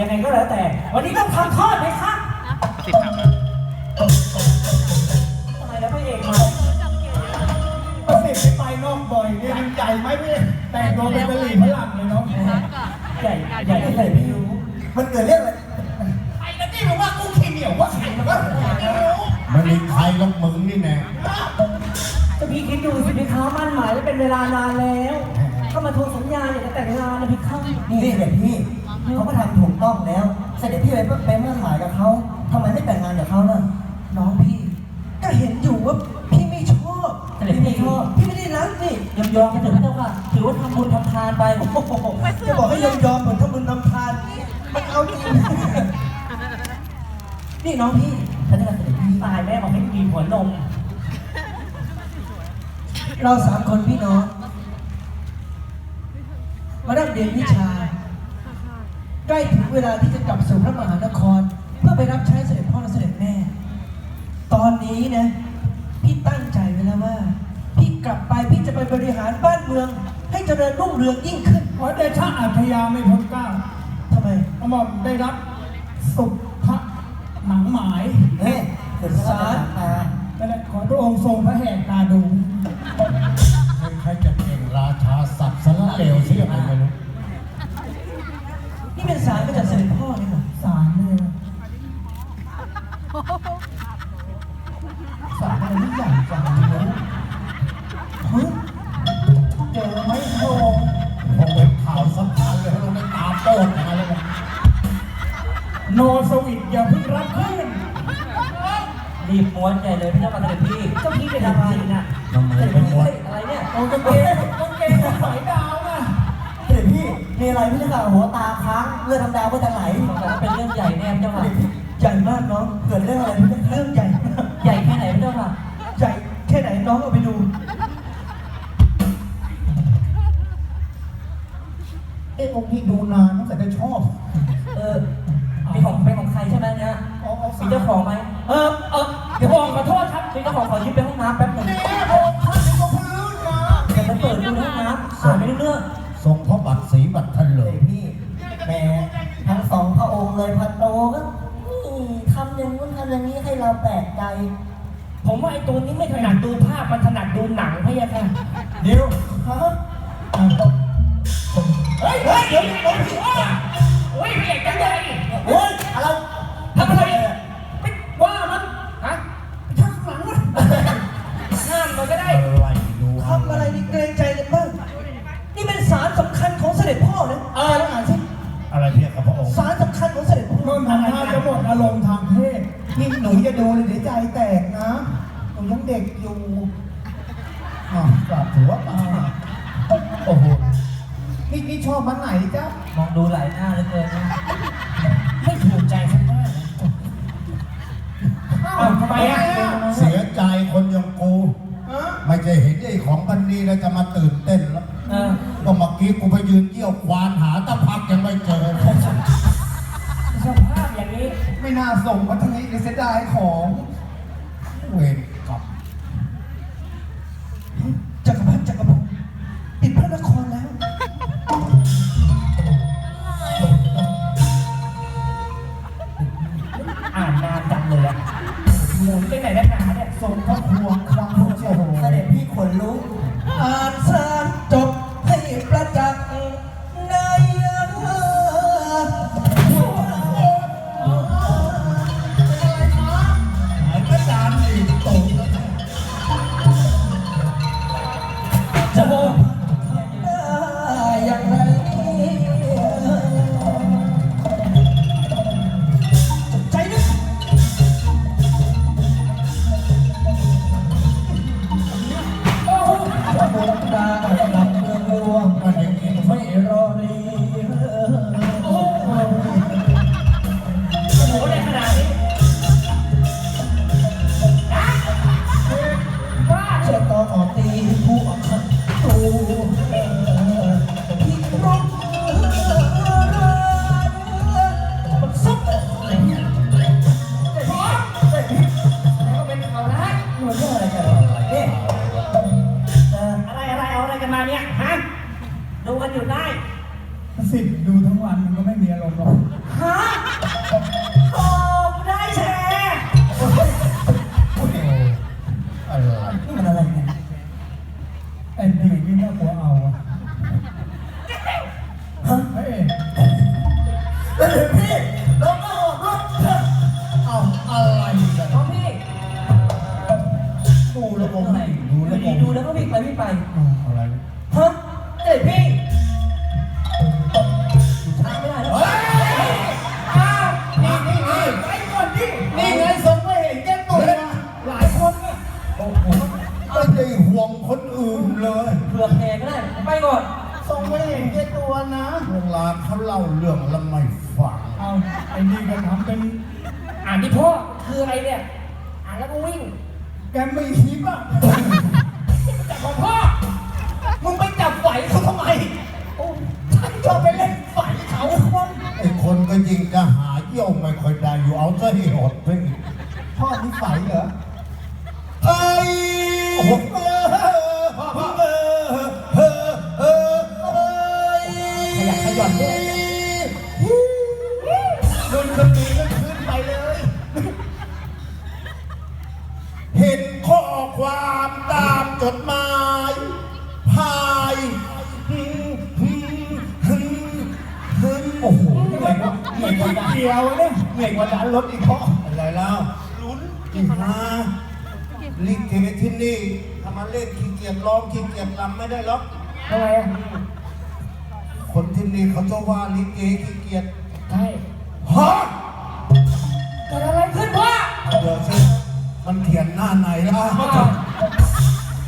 ยังไงก็แล้วแต่ วันนี้ต้องทำโทษไหมคะสิทธิ์ทำนะทำไมแล้วพระเอกมาประสิทธิ์ไปนอกบ่อยเนี่ยมันใหญ่ไหมพี่แต่งตัวเป็นกะหรี่ฝรั่งเลยเนาะใหญ่ใหญ่ที่ไหนไม่รู้มันเกิดเรื่องอะไรไอ้กะตี้บอกว่ากูขี้เหนียวว่าใครมันก็ไม่รู้มันมีใครลงมึงนี่แน่ก็พี่คิดดูสิพี่ค้ามั่นหมายไว้เป็นเวลานานแล้ว ก็มาทวงสัญญาอยากจะแต่งงานนะพี่ค้านี่เสด็จพี่ เขาก็ทำถูกต้องแล้ว เสด็จพี่ไปไปเมื่อหมายกับเขาทำไมไม่แต่งงานกับเขาล่ะ น้องพี่ ก็เห็นอยู่ว่าพี่ไม่ชอบพี่ ไม่ชอบพี่ไม่ได้รักนี่ยอมยอมกันเถอะพี่เจ้าค่ะ ถือว่าทำบุญทำทานไปโอ้โหจะบอกให้ยอมยอมๆเหมือนทำบุญทำทาน มันเอาจริงนี่น้องพี่พระเจ้าค่ะเสด็จพี่ตายแม่บอกให้กินหัวนม เราสามคนพี่น้องมาดั้งเรียนวิชา ใกล้ถึงเวลาที่จะกลับสู่พระมหานคร เพื่อไปรับใช้เสด็จพ่อและเสด็จแม่ ตอนนี้นะ พี่ตั้งใจไว้แล้วว่า พี่กลับไปพี่จะไปบริหารบ้านเมือง ให้เจริญรุ่งเรืองยิ่งขึ้นขอเดชะอัธยาไม่พ้นเกล้าทำไมกระหม่อมได้รับสุภะหนังหมายเฮ้ยเกิดพระราชตานั่นแหละขอพระองค์ทรงพระแหกตาดู สารอะไรที่ใหญ่จังเลยเฮ้ยเจอไหมพระองค์คงเป็นข่าวสำคัญเลยเราได้ตามโต้นมาเลยนะโนสวิตอย่าเพิ่งรับขึ้นรีบม้วนใหญ่เลยพี่เจ้าค่ะเสด็จพี่เจ้าพี่เป็นอะไรนะทำไมเสด็จไม่พี่วะเฮ้ยอะไรเนี่ยโอ้กางเกงกางเกงสายดาวน่ะเสด็จพี่มีอะไรพี่เจ้าค่ะหัวตาค้างเลือดทำดาวก็จะไหลเป็นเรื่องใหญ่แน่เจ้าค่ะ อ๊ะองค์นี้ดูนานตั้งแต่ได้ชอบ เออเป็นของเป็นของใครใช่ไหมเนี่ยเอาเอามีเจ้าของไหมเออเออเดี๋ยวบอกขอโทษครับมีเจ้าของขอยืมไปห้องน้ำแป๊บหนึงนี่พระองค์ท่านเป็นคนพื้นนะเดี๋ยวไปเปิดดูในห้องน้ำอ่านไม่รู้เรื่องทรงพระบัตรสีบัตรทันเลเสยด็จพี่แหมทั้งสองพระองค์เลยพันโตก็นี่ทำอย่างนู้นทำอย่างนี้ให้เราแปลกใจผมว่าไอ้ตัวนี้ไม่ถนัดดูภาพมันถนัดดูหนังพี่ยะค่ะเดี๋ยวฮะ เดี๋ยวเดี๋ยวพี่ว่าโอ้ยพี่เอกจังเลยเฮ้ยอะไรทำอะไรไม่ว่ามันฮะข้างหลังวะห้ามมันก็ได้ทำอะไรนี่เกรงใจกันบ้างนี่เป็นสารสำคัญของเสด็จพ่อนะเออล้วอ่านสิอะไรเพียกับพระองค์สารสำคัญของเสด็จพ่อนนทำท่าจะหมดอารมณ์ทางเพศนี่หนูจะดูเลยเดี๋ยวใจแตกนะหนูยังเด็กอยู่อะกราบหัวตาโอ้โห นี่นี่ชอบมันไหนจ๊ะมองดูหลายหน้าเหลือเกินนะไม่ถูกใจสักหน้าเลยอ้าวทำไมอะเสียใจคนอย่างกู ฮะไม่ใช่เห็นไอ้ของพันนี้แล้วจะมาตื่นเต้นแล้วเออก็เมื่อกี้กูไปยืนเกี่ยวควานหาตะพักยังไม่เจอ สภาพอย่างนี้ ไม่น่าส่งมาทางนี้เลยเสียดายของ ส่งพระพวงครั้งโอ้โหเสด็จพี่ขนลุก ผื่อแพ้ก็ได้ ไปก่อนส่งไม่เห็นแก่ตัวนะเวลาเขาเล่าเรื่องล้วไม่ฟังเอาไอ้นี่ก็ทำเป็น อ่านดิพ่อคืออะไรเนี่ย อ่านแล้วก็วิ่ง แกไม่คิดอะจับของพ่อ มึงไปจับไหวเขาทำไมโอ้ฉันชอบไปเล่นไหวเขาคนไอ้คนก็ยิงจะหาเยี่ยวไม่ค่อยได้อยู่เอาซะให้หดไปอีกพ่อนิสัยเหรอเอ้ยโอ้โห กว่าเดียวเนี่ยเหนื่อยกว่าดันรถอีกพ่ออะไรแล้วลุ้นอีหาลิเกที่นี่ทำมาเล่นขี้เกียจร้องขี้เกียจรำไม่ได้หรอกทำไมอะคนที่นี่เขาจะว่าลิเกขี้เกียจใช่ฮะเกิดอะไรขึ้นพ่อเดี๋ยวสิมันเขียนหน้าไหนล่ะ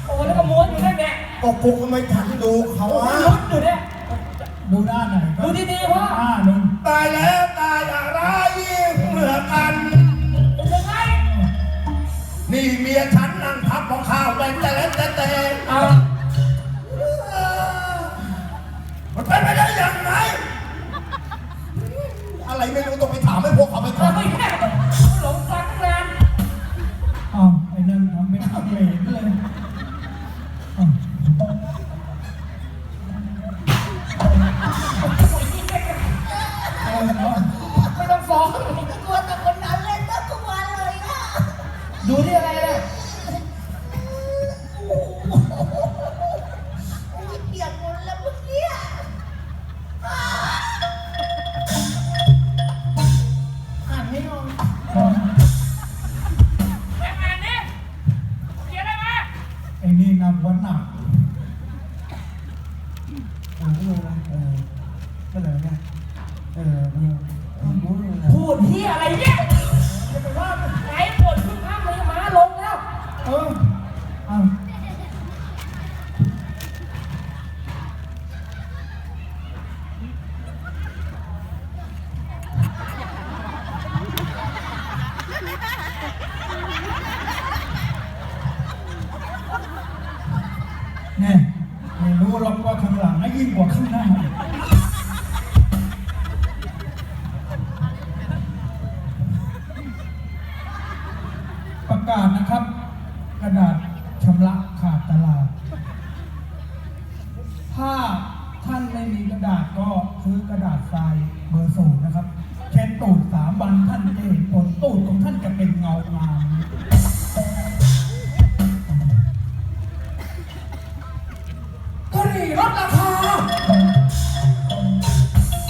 โอ้แล้วก็ม้วนอยู่นั่นแหละก็กูก็ไม่ทันดูเขาโอ้อะลุ้นอยู่เนี่ยดูด้านไหนก็ดูดีๆพ่อด้านหนึ่งตายแล้ว ของข้าวไปแต่เล้วแต่แต่อ่ามันเป็นไปได้ยังไง อะไรไม่รู้ต้องไปถามให้พวกเขาไปก่อนไม่ ไอ้นี่ ข้างหลังน่ะยิ่งกว่าข้างหน้า ประกาศนะครับ กระดาษชำระขาดตลาด ถ้าท่านไม่มีกระดาษก็ซื้อกระดาษทรายเบอร์ศู